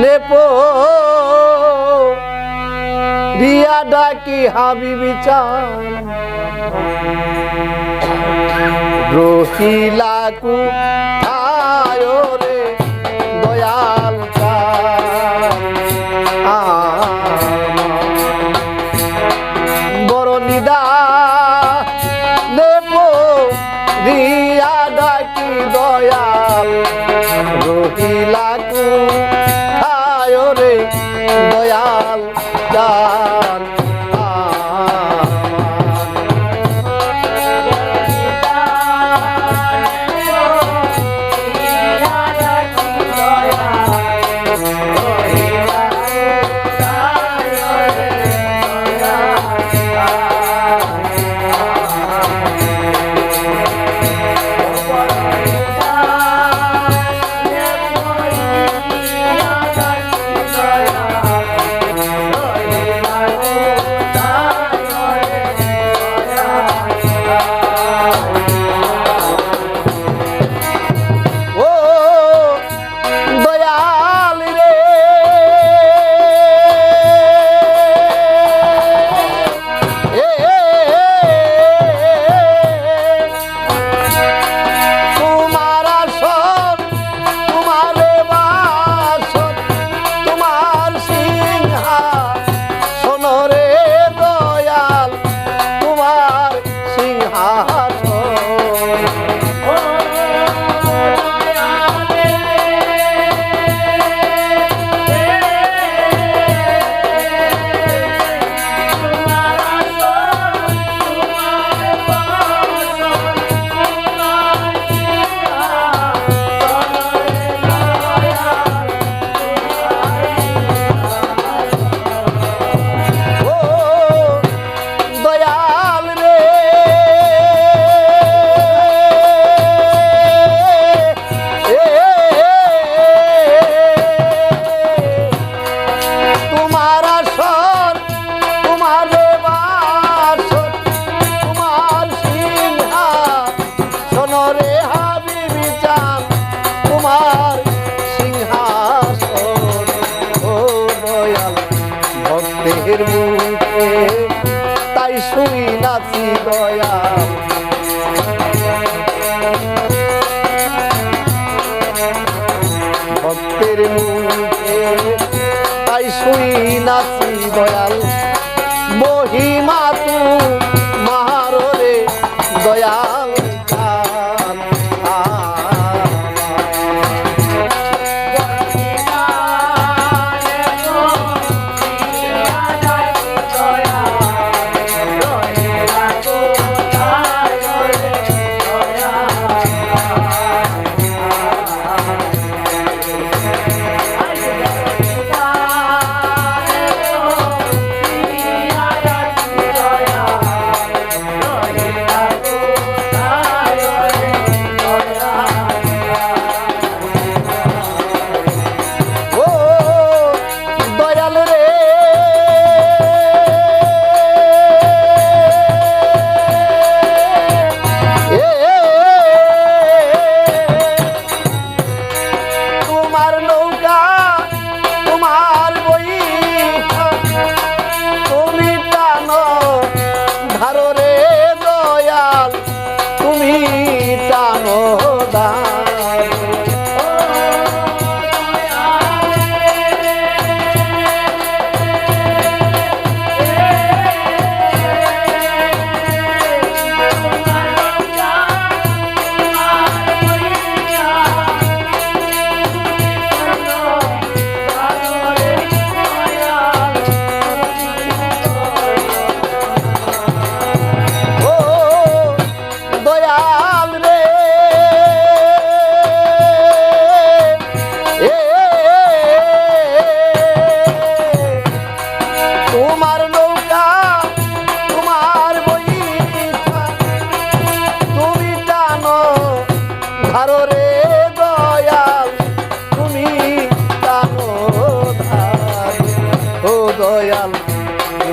Nepo. Riya ডাকি হাবিবি চান। রহিলাকু মুক্তের তাই শুনি নাচি দয়াল মহিমা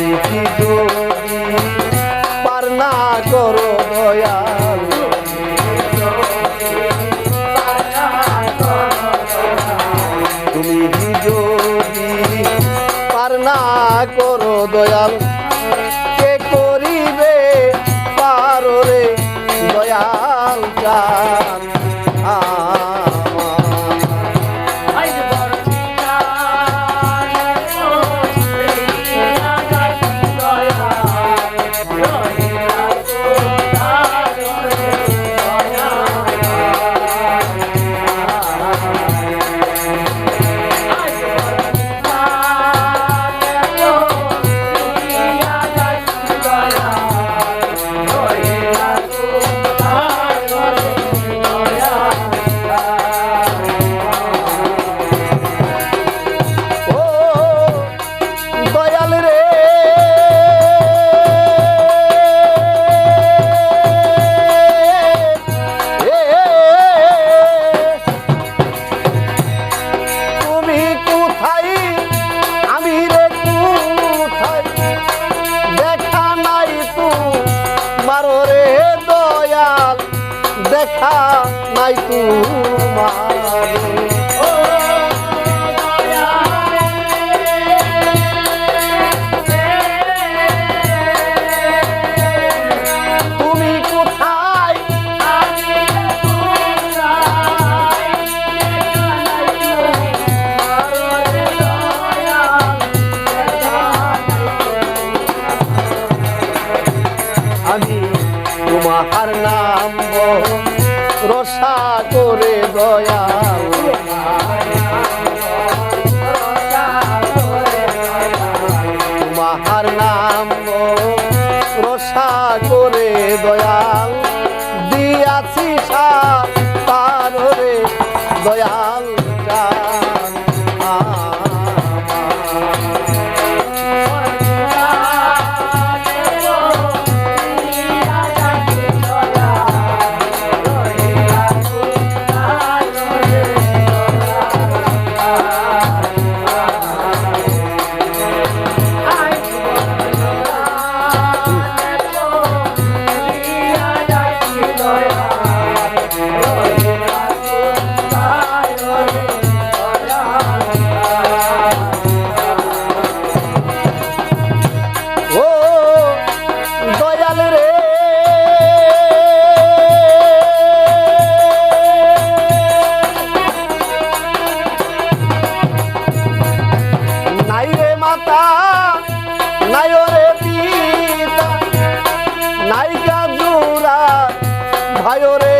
রেখে দো। নাই তু আমি তোমার নাম রসা তোমার নাম রসা করে দয়াল দিয়াছি তার দয়াল। ভাই রে।